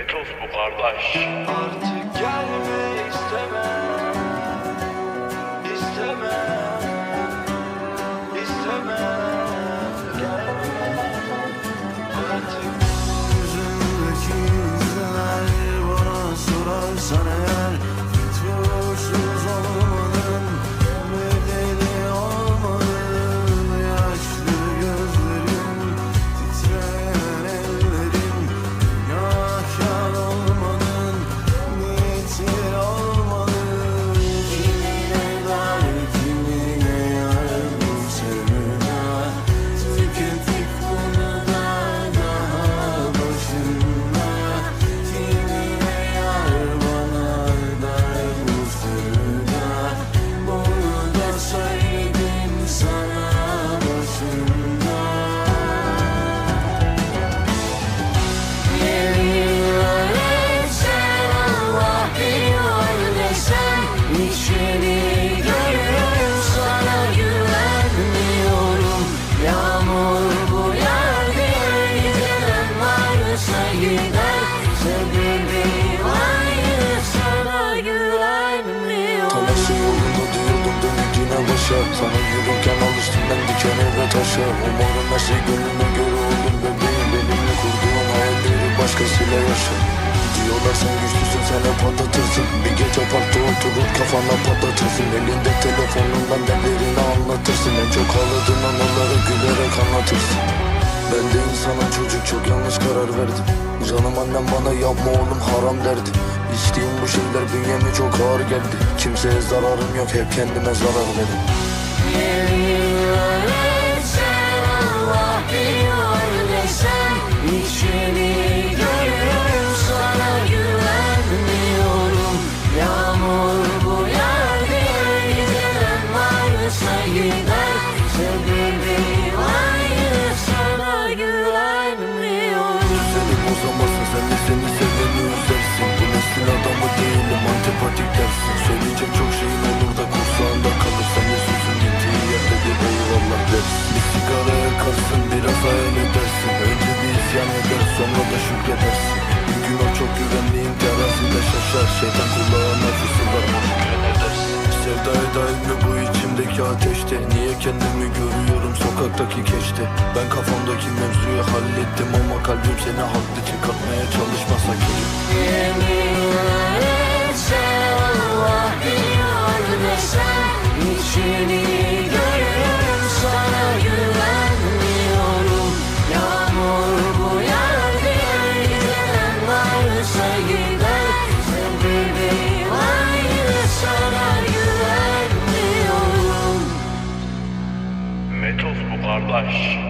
Metos bu kardeş. Artık gelme İstemem yine başa Sana yürürken alıştım ben dikene ve taşa. Umarım her şey gönlüme göre olur bebeğim. Benimle kurduğun hayalleri başkasıyla yaşa. Diyorlar sen güçlüsün sen hep patlatırsın Bir gece parkta oturur kafana patlatırsın. Elinde telefonundan derlerini anlatırsın. En çok ağladığın anıları gülerek anlatırsın. Ben de insanım çocuk çok yanlış karar verdim. Canım annem bana yapma oğlum haram derdi İçtiğim bu şeyler bünyeme çok ağır geldi. Kimseye zararım yok hep kendime zarar verdim antipatik dersin Söyleyecek çok şeyin olur da kursağında kalır Sen de sözün gittiği yerde bir eyvallah dersin. Bir sigara yakarsın biraz hayal edersin. Önce bir isyan eder sonra da şükredersin. Bir gün o çok güvendiğin terazide şaşar. Şeytan kulağına fısıldar bana edersin Sevdaya dair mi bu içimdeki ateşte? Niye kendimi görüyorum sokaktaki keşte? Ben kafamdaki mevzuyu hallettim ama kalbim seni haklı çıkartmaya çalışmasa keşke Sen kardeş.